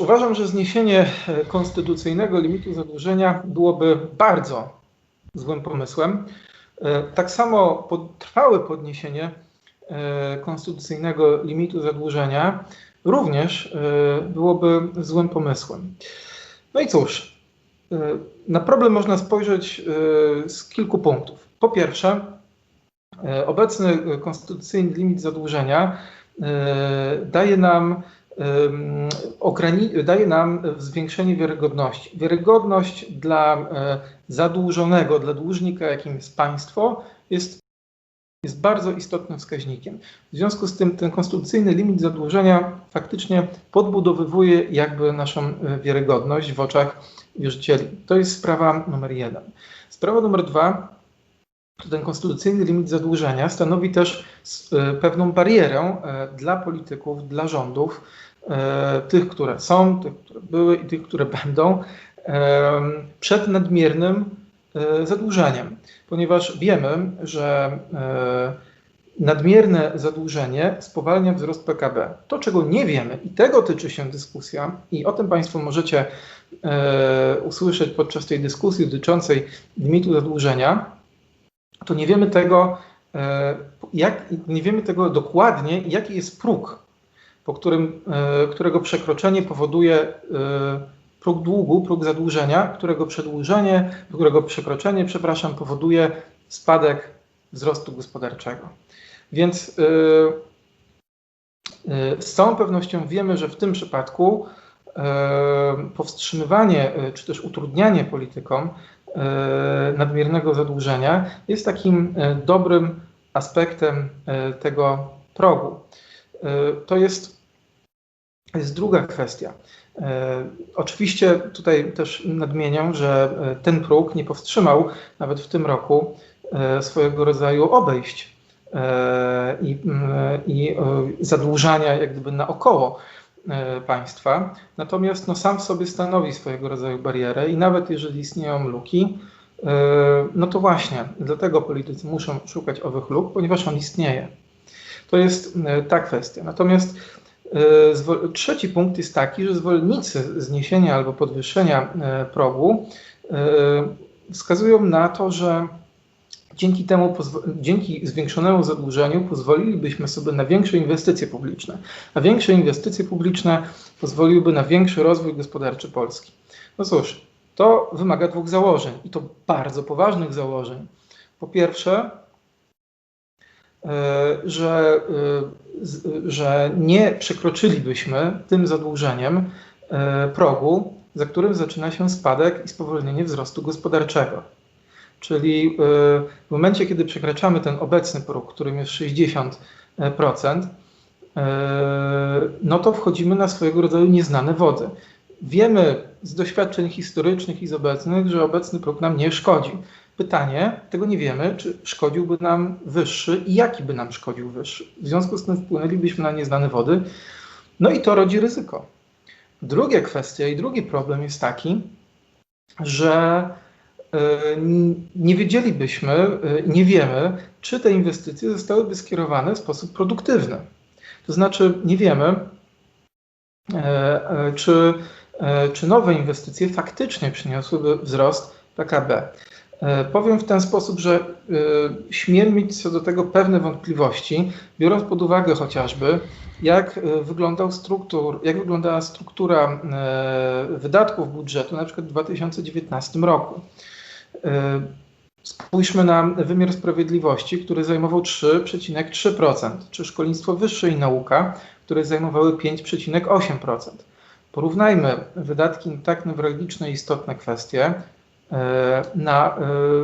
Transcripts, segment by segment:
uważam, że zniesienie e, konstytucyjnego limitu zadłużenia byłoby bardzo złym pomysłem. E, tak samo trwałe podniesienie e, konstytucyjnego limitu zadłużenia również byłoby złym pomysłem. No i cóż, na problem można spojrzeć z kilku punktów. Po pierwsze, obecny konstytucyjny limit zadłużenia daje nam daje nam zwiększenie wiarygodności. Wiarygodność dla e, zadłużonego, dla dłużnika, jakim jest państwo, jest, jest bardzo istotnym wskaźnikiem. W związku z tym ten konstytucyjny limit zadłużenia faktycznie podbudowywuje jakby naszą e, wiarygodność w oczach wierzycieli. To jest sprawa numer jeden. Sprawa numer dwa ten konstytucyjny limit zadłużenia stanowi też e, pewną barierę dla polityków, dla rządów, E, tych, które są, tych, które były i tych, które będą, przed nadmiernym e, zadłużeniem, ponieważ wiemy, że e, nadmierne zadłużenie spowalnia wzrost PKB. To, czego nie wiemy, i tego tyczy się dyskusja, i o tym Państwo możecie usłyszeć podczas tej dyskusji dotyczącej limitu zadłużenia, to nie wiemy tego, jak, nie wiemy tego dokładnie, jaki jest próg po którym, e, którego przekroczenie powoduje e, próg długu, próg zadłużenia, którego przedłużenie, którego przekroczenie, przepraszam, powoduje spadek wzrostu gospodarczego. Więc e, z całą pewnością wiemy, że w tym przypadku powstrzymywanie czy też utrudnianie politykom nadmiernego zadłużenia jest takim dobrym aspektem tego progu. E, to jest, jest druga kwestia. E, oczywiście tutaj też nadmieniam, że e, ten próg nie powstrzymał nawet w tym roku swojego rodzaju obejść i, i zadłużania jak gdyby naokoło państwa. Natomiast no, sam w sobie stanowi swojego rodzaju barierę i nawet jeżeli istnieją luki, no to właśnie dlatego politycy muszą szukać owych luk, ponieważ on istnieje. To jest e, ta kwestia. Natomiast e, trzeci punkt jest taki, że zwolennicy zniesienia albo podwyższenia e, progu wskazują na to, że dzięki temu, dzięki zwiększonemu zadłużeniu pozwolilibyśmy sobie na większe inwestycje publiczne. A większe inwestycje publiczne pozwoliłyby na większy rozwój gospodarczy Polski. No cóż, to wymaga dwóch założeń i to bardzo poważnych założeń. Po pierwsze, E, że, e, że nie przekroczylibyśmy tym zadłużeniem e, progu, za którym zaczyna się spadek i spowolnienie wzrostu gospodarczego. Czyli w momencie, kiedy przekraczamy ten obecny próg, którym jest 60%, no to wchodzimy na swojego rodzaju nieznane wody. Wiemy z doświadczeń historycznych i z obecnych, że obecny próg nam nie szkodzi. Pytanie, tego nie wiemy, czy szkodziłby nam wyższy i jaki by nam szkodził wyższy. W związku z tym wpłynęlibyśmy na nieznane wody, no i to rodzi ryzyko. Druga kwestia i drugi problem jest taki, że e, nie wiedzielibyśmy, e, nie wiemy, czy te inwestycje zostałyby skierowane w sposób produktywny. To znaczy, nie wiemy, e, czy, czy nowe inwestycje faktycznie przyniosłyby wzrost PKB. E, powiem w ten sposób, że e, śmiem mieć co do tego pewne wątpliwości, biorąc pod uwagę chociażby, jak, e, wyglądał struktur, jak wyglądała struktura wydatków budżetu na przykład w 2019 roku. Spójrzmy na wymiar sprawiedliwości, który zajmował 3,3%, czy szkolnictwo wyższe i nauka, które zajmowały 5,8%. Porównajmy wydatki na tak newralgiczne i istotne kwestie E, na e,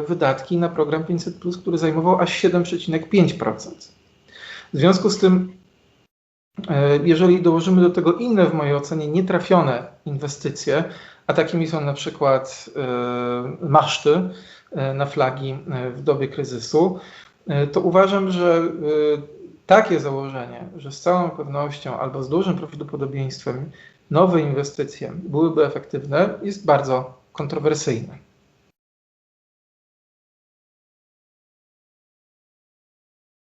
wydatki na program 500, który zajmował aż 7,5%. W związku z tym, jeżeli dołożymy do tego inne, w mojej ocenie, nietrafione inwestycje, a takimi są na przykład maszty na flagi w dobie kryzysu, to uważam, że takie założenie, że z całą pewnością albo z dużym prawdopodobieństwem nowe inwestycje byłyby efektywne, jest bardzo kontrowersyjne.